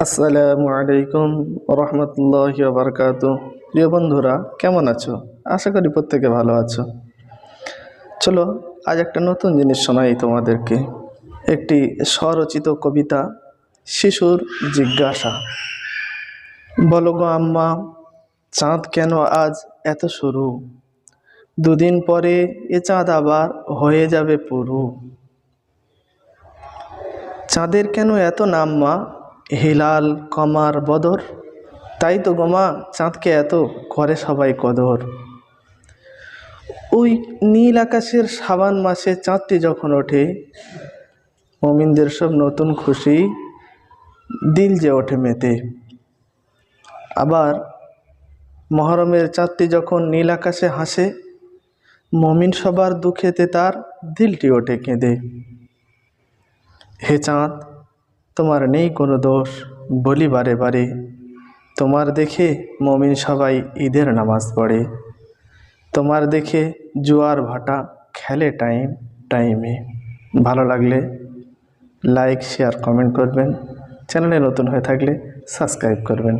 আসসালামু আলাইকুম রহমতুল্লাহ বারকাত প্রিয় বন্ধুরা, কেমন আছো? আশা করি প্রত্যেকে ভালো আছো। চলো, আজ একটা নতুন জিনিস শোনাই তোমাদেরকে। একটি স্বরচিত কবিতা, শিশুর জিজ্ঞাসা। বলো গো আম্মা, চাঁদ কেন আজ এত শুরু? দুদিন পরে এ চাঁদ আবার হয়ে যাবে পুরু। চাঁদের কেন এত নাম মা হিলাল, কমার, বদর। তাই তো গোমা চাঁদকে এত করে সবাই কদর। ওই নীল আকাশের সাবান মাসে চাঁদটি যখন ওঠে, মমিনদের সব নতুন খুশি দিল যে ওঠে মেতে। আবার মহরমের চাঁদটি যখন নীল আকাশে হাসে, মমিন সবার দুঃখেতে তার দিলটি ওঠে কেঁদে। হে চাঁদ তোমার নেই কোনো দোষ, বলি বারে বারে। তোমার দেখে মমিন সবাই ঈদের নামাজ পড়ে। তোমার দেখে জুয়ার ভাটা খেলে টাইম টাইমে ভালো লাগলে লাইক শেয়ার কমেন্ট করবেন। চ্যানেলে নতুন হয়ে থাকলে সাবস্ক্রাইব করবেন।